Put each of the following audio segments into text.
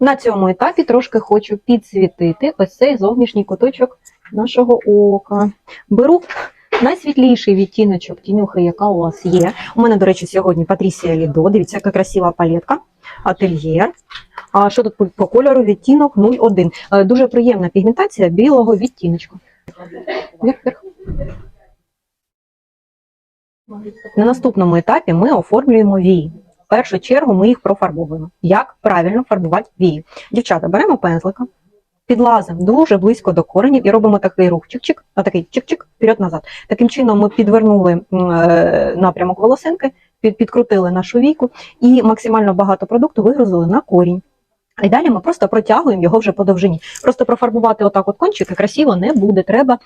На цьому етапі трошки хочу підсвітити ось цей зовнішній куточок нашого ока. Беру найсвітліший відтіночок тінюхи, яка у вас є. У мене, до речі, сьогодні Патрісія Лідо. Дивіться, яка красива палетка. Ательєр. А що тут по- кольору? Відтінок 01. Е, Дуже приємна пігментація білого відтіночку. На наступному етапі ми оформлюємо вії. Першу чергу ми їх профарбовуємо. Як правильно фарбувати вії? Дівчата, беремо пензлика, підлазимо дуже близько до коренів і робимо такий рух чик-чик, а такий чик-чик, вперед-назад. Таким чином ми підвернули е, напрямок волосинки, під, підкрутили нашу війку і максимально багато продукту вигрузили на корінь. І далі ми просто протягуємо його вже по довжині. Просто профарбувати отак от кончики красиво не буде. Треба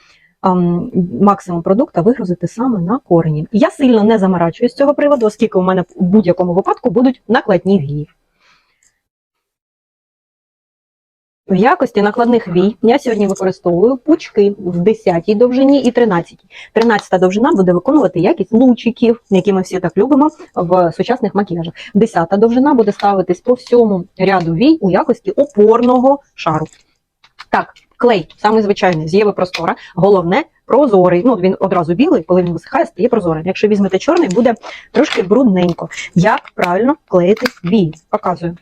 максимум продукту вигрузити саме на корені. Я сильно не заморачуюсь з цього приводу, оскільки у мене в будь-якому випадку будуть накладні вії. В якості накладних вій я сьогодні використовую пучки в 10 довжині і 13. 13 довжина буде виконувати якість лучиків, які ми всі так любимо в сучасних макіяжах. 10 довжина буде ставитись по всьому ряду вій у якості опорного шару. Так, клей, саме звичайний, з Єви Простора. Головне прозорий. Ну, він одразу білий, коли він висихає, стає прозорим. Якщо візьмете чорний, буде трошки брудненько. Як правильно клеїти вії? Показую.